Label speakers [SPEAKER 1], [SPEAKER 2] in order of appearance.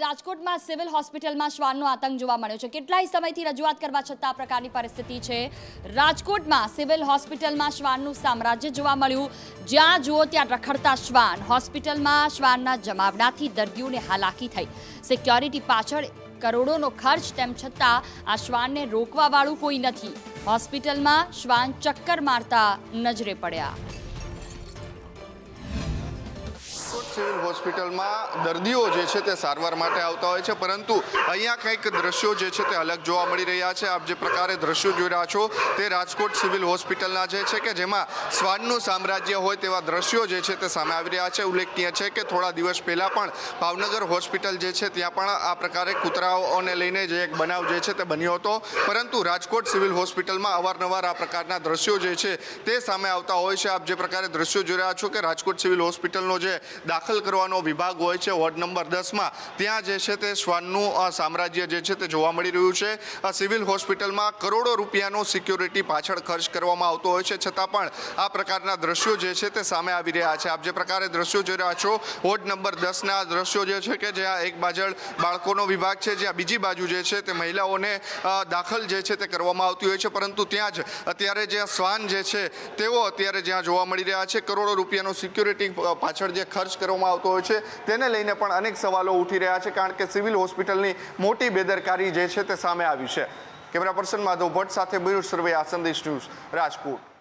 [SPEAKER 1] રાજકોટમાં સિવિલ હોસ્પિટલમાં શ્વાનનો આતંક જોવા મળ્યો છે. કેટલાય સમયથી રજૂઆત કરવા છતાં આ પ્રકારની પરિસ્થિતિ છે. રાજકોટમાં સિવિલ હોસ્પિટલમાં શ્વાનનું સામ્રાજ્ય જોવા મળ્યું. જ્યાં જુઓ ત્યાં રખડતા શ્વાન. હોસ્પિટલમાં શ્વાનના જમાવડાથી દર્દીઓને હાલાકી થઈ. સિક્યોરિટી પાછળ કરોડોનો ખર્ચ, તેમ છતાં આ શ્વાનને રોકવાવાળું કોઈ નથી. હોસ્પિટલમાં શ્વાન ચક્કર મારતા નજરે પડ્યા.
[SPEAKER 2] સિવિલ હોસ્પિટલમાં દર્દીઓ જે છે તે સારવાર માટે આવતા હોય છે, પરંતુ અહીંયા કંઈક દ્રશ્યો જે છે તે અલગ જોવા મળી રહ્યા છે. આપ જે પ્રકારે દ્રશ્યો જોઈ રહ્યા છો તે રાજકોટ સિવિલ હોસ્પિટલના જે છે કે જેમાં સ્વાનનું સામ્રાજ્ય હોય તેવા દ્રશ્યો જે છે તે સામે આવી રહ્યા છે. ઉલ્લેખનીય છે કે થોડા દિવસ પહેલાં પણ ભાવનગર હોસ્પિટલ જે છે ત્યાં પણ આ પ્રકારે કૂતરાઓને લઈને જે એક બનાવ જે છે તે બન્યો હતો. પરંતુ રાજકોટ સિવિલ હોસ્પિટલમાં અવારનવાર આ પ્રકારના દ્રશ્યો જે છે તે સામે આવતા હોય છે. આપ જે પ્રકારે દ્રશ્યો જોઈ રહ્યા છો કે રાજકોટ સિવિલ હોસ્પિટલનો જે દાખલ કરવાનો વિભાગ હોય છે, વોર્ડ નંબર દસમાં. ત્યાં જે છે તે શ્વાનનું સામ્રાજ્ય જે છે તે જોવા મળી રહ્યું છે. સિવિલ હોસ્પિટલમાં કરોડો રૂપિયાનો સિક્યોરિટી પાછળ ખર્ચ કરવામાં આવતો હોય છે. છતાં પણ આ પ્રકારના દ્રશ્યો જે છે તે સામે આવી રહ્યા છે. આપ જે પ્રકારે દ્રશ્યો જોઈ રહ્યા છો, વોર્ડ નંબર દસના દ્રશ્યો જે છે કે જ્યાં એક બાજુ બાળકોનો વિભાગ છે, જ્યાં બીજી બાજુ જે છે તે મહિલાઓને દાખલ જે છે તે કરવામાં આવતી હોય છે. પરંતુ ત્યાં જ અત્યારે જે શ્વાન જે છે, તેઓ અત્યારે જ્યાં જોવા મળી રહ્યા છે, કરોડો રૂપિયાનો સિક્યોરિટી પાછળ જે ખર્ચ કરવામાં આવતો હોય છે. તેને લઈને પણ અનેક સવાલો ઉઠી રહ્યા છે, કારણ કે સિવિલ હોસ્પિટલની મોટી બેદરકારી જે છે તે સામે આવી છે. કેમેરા પર્સન માધવ ભટ્ટ સાથે મયુર સરવૈયા સંદેશ ન્યૂઝ રાજકોટ.